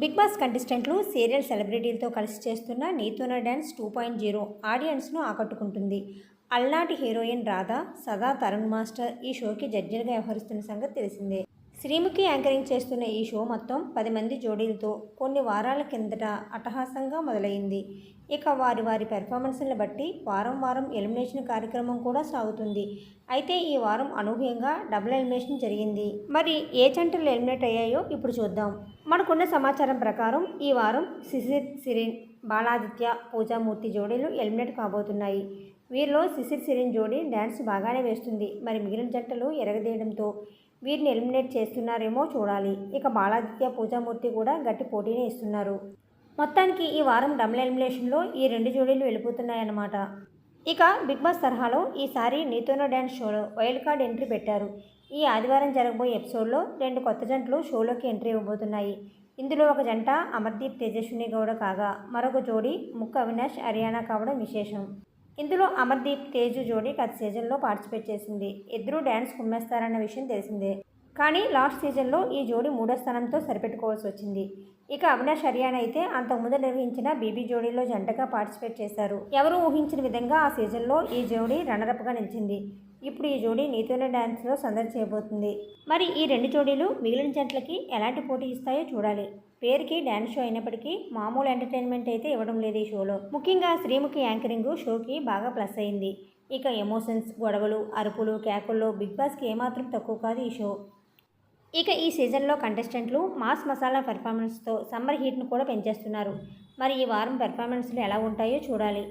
Big Boss కంటెస్టెంట్లు serial సెలబ్రిటీలతో కలిసి చేస్తున్న Neethone dance two point zero ఆడియన్స్ను ఆకట్టుకుంటుంది. అల్నాటి హీరోయిన్ రాధా సదా తరుణ్ మాస్టర్ ఈ షోకి జడ్జిలుగా వ్యవహరిస్తున్న సంగతి తెలిసిందే. శ్రీముఖి యాంకరింగ్ చేస్తున్న ఈ షో మొత్తం పది మంది జోడీలతో కొన్ని వారాల కిందట అట్టహాసంగా మొదలైంది. ఇక వారి వారి పెర్ఫార్మెన్స్ని బట్టి వారం వారం ఎలిమినేషన్ కార్యక్రమం కూడా సాగుతుంది. అయితే ఈ వారం అనూహ్యంగా డబుల్ ఎలిమినేషన్ జరిగింది. మరి ఏ జంటలు ఎలిమినేట్ అయ్యాయో ఇప్పుడు చూద్దాం. మనకున్న సమాచారం ప్రకారం ఈ వారం సిసిత్ సిరిన్ బాలాదిత్య పూజామూర్తి జోడీలు ఎలిమినేట్ కాబోతున్నాయి. వీరిలో శిశిర్ సిరిన్ జోడీ డ్యాన్స్ బాగానే వేస్తుంది. మరి మిగిలిన జంటలు ఎరగదీయడంతో వీరిని ఎలిమినేట్ చేస్తున్నారేమో చూడాలి. ఇక బాలాదిత్య పూజామూర్తి కూడా గట్టి పోటీనే ఇస్తున్నారు. మొత్తానికి ఈ వారం డబుల్ ఎలిమినేషన్లో ఈ రెండు జోడీలు వెళ్ళిపోతున్నాయన్నమాట. ఇక బిగ్ బాస్ తరహాలో ఈసారి నీతోనో డ్యాన్స్ షోలో వైల్డ్ కార్డ్ ఎంట్రీ పెట్టారు. ఈ ఆదివారం జరగబోయే ఎపిసోడ్లో రెండు కొత్త జంటలు షోలోకి ఎంట్రీ ఇవ్వబోతున్నాయి. ఇందులో ఒక జంట అమర్దీప్ తేజస్విని గౌడ కాగా మరొక జోడీ ముక్క అవినాష్ హర్యానా కావడం విశేషం. ఇందులో అమర్దీప్ తేజు జోడీ గత సీజన్లో పార్టిసిపేట్ చేసింది. ఇద్దరూ డ్యాన్స్ కుమ్మేస్తారన్న విషయం తెలిసిందే. కానీ లాస్ట్ సీజన్లో ఈ జోడీ మూడో స్థానంతో సరిపెట్టుకోవాల్సి వచ్చింది. ఇక అవినాష్ హర్యానా అయితే అంతకుముందు నిర్వహించిన బీబీ జోడీలో జంటగా పార్టిసిపేట్ చేశారు. ఎవరు ఊహించిన విధంగా ఆ సీజన్లో ఈ జోడీ రన్నరప్గా నిలిచింది. ఇప్పుడు ఈ జోడీ నీతోనే డ్యాన్స్లో సందడి చేయబోతుంది. మరి ఈ రెండు జోడీలు మిగిలిన జంటలకి ఎలాంటి పోటీ ఇస్తాయో చూడాలి. పేరుకి డ్యాన్స్ షో అయినప్పటికీ మామూలు ఎంటర్టైన్మెంట్ అయితే ఇవ్వడం లేదు ఈ షోలో ముఖ్యంగా శ్రీముఖి యాంకరింగ్ షోకి బాగా ప్లస్ అయింది. ఇక ఎమోషన్స్ గొడవలు అరుపులు కేకల్లో బిగ్ బాస్కి ఏమాత్రం తక్కువ కాదు ఈ షో ఇక ఈ సీజన్లో కంటెస్టెంట్లు మాస్ మసాలా పెర్ఫార్మెన్స్తో సమ్మర్ హీట్ను కూడా పెంచేస్తున్నారు. మరి ఈ వారం పెర్ఫార్మెన్స్లు ఎలా ఉంటాయో చూడాలి.